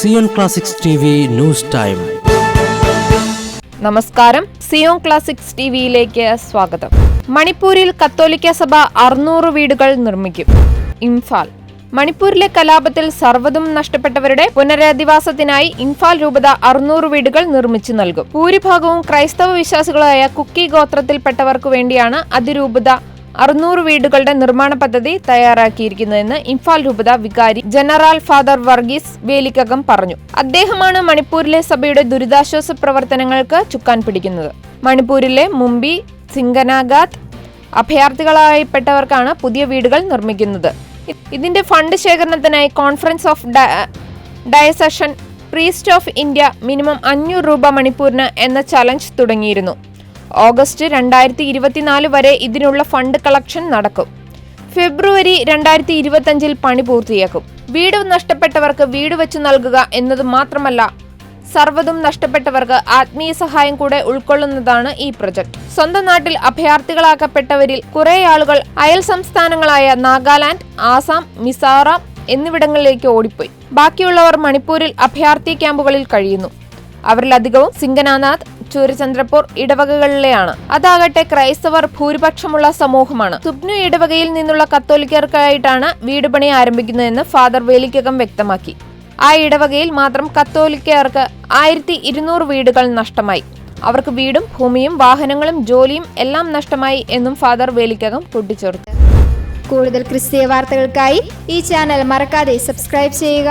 Zion Classics news time. നമസ്കാരം. Zion classics ടിവിയിലേക്ക് സ്വാഗതം. മണിപ്പൂരിൽ കത്തോലിക്ക സഭ അറുന്നൂറ് വീടുകൾ നിർമ്മിക്കും. ഇംഫാൽ. മണിപ്പൂരിലെ കലാപത്തിൽ സർവതും നഷ്ടപ്പെട്ടവരുടെ പുനരധിവാസത്തിനായി ഇംഫാൽ രൂപത അറുന്നൂറ് വീടുകൾ നിർമ്മിച്ചു നൽകും. ഭൂരിഭാഗവും ക്രൈസ്തവ വിശ്വാസികളായ കുക്കി ഗോത്രത്തിൽപ്പെട്ടവർക്കു വേണ്ടിയാണ് അതിരൂപത അറുന്നൂറ് വീടുകളുടെ നിർമ്മാണ പദ്ധതി തയ്യാറാക്കിയിരിക്കുന്നതെന്ന് ഇംഫാൽ രൂപത വികാരി ജനറൽ ഫാദർ വർഗീസ് വേലിക്കകം പറഞ്ഞു. അദ്ദേഹമാണ് മണിപ്പൂരിലെ സഭയുടെ ദുരിതാശ്വാസ പ്രവർത്തനങ്ങൾക്ക് ചുക്കാൻ പിടിക്കുന്നത്. മണിപ്പൂരിലെ മുംബി സിംഗനാഗാത്ത് അഭയാർത്ഥികളായിപ്പെട്ടവർക്കാണ് പുതിയ വീടുകൾ നിർമ്മിക്കുന്നത്. ഇതിന്റെ fund ശേഖരണത്തിനായി conference of diocesan priest of India minimum അഞ്ഞൂറ് രൂപ മണിപ്പൂരിന് എന്ന ചലഞ്ച് തുടങ്ങിയിരുന്നു. ഓഗസ്റ്റ് രണ്ടായിരത്തി ഇരുപത്തിനാല് വരെ ഇതിനുള്ള ഫണ്ട് കളക്ഷൻ നടക്കും. ഫെബ്രുവരി രണ്ടായിരത്തി ഇരുപത്തഞ്ചിൽ പണി പൂർത്തിയാക്കും. വീട് നഷ്ടപ്പെട്ടവർക്ക് വീട് വെച്ച് നൽകുക എന്നത് മാത്രമല്ല സർവതും നഷ്ടപ്പെട്ടവർക്ക് ആത്മീയ സഹായം കൂടെ ഉൾക്കൊള്ളുന്നതാണ് ഈ പ്രൊജക്ട്. സ്വന്തം നാട്ടിൽ അഭയാർത്ഥികളാക്കപ്പെട്ടവരിൽ കുറെ ആളുകൾ അയൽ സംസ്ഥാനങ്ങളായ നാഗാലാൻഡ് ആസാം മിസോറാം എന്നിവിടങ്ങളിലേക്ക് ഓടിപ്പോയി. ബാക്കിയുള്ളവർ മണിപ്പൂരിൽ അഭയാർത്ഥി ക്യാമ്പുകളിൽ കഴിയുന്നു. അവരിലധികവും സിംഗനാനാഥ് ചൂരചന്ദ്രപൂർ ഇടവകകളിലെയാണ്. അതാകട്ടെ ക്രൈസ്തവർ ഭൂരിപക്ഷമുള്ള സമൂഹമാണ്. സുബ്നു ഇടവകയിൽ നിന്നുള്ള കത്തോലിക്കർക്കായിട്ടാണ് വീട് പണി ആരംഭിക്കുന്നതെന്ന് ഫാദർ വേലിക്കകം വ്യക്തമാക്കി. ആ ഇടവകയിൽ മാത്രം കത്തോലിക്കർക്ക് ആയിരത്തി ഇരുന്നൂറ് വീടുകൾ നഷ്ടമായി. അവർക്ക് വീടും ഭൂമിയും വാഹനങ്ങളും ജോലിയും എല്ലാം നഷ്ടമായി എന്നും ഫാദർ വേലിക്കകം കൂട്ടിച്ചേർത്തു. കൂടുതൽ ക്രിസ്തീയ വാർത്തകൾക്കായി ഈ ചാനൽ മറക്കാതെ സബ്സ്ക്രൈബ് ചെയ്യുക.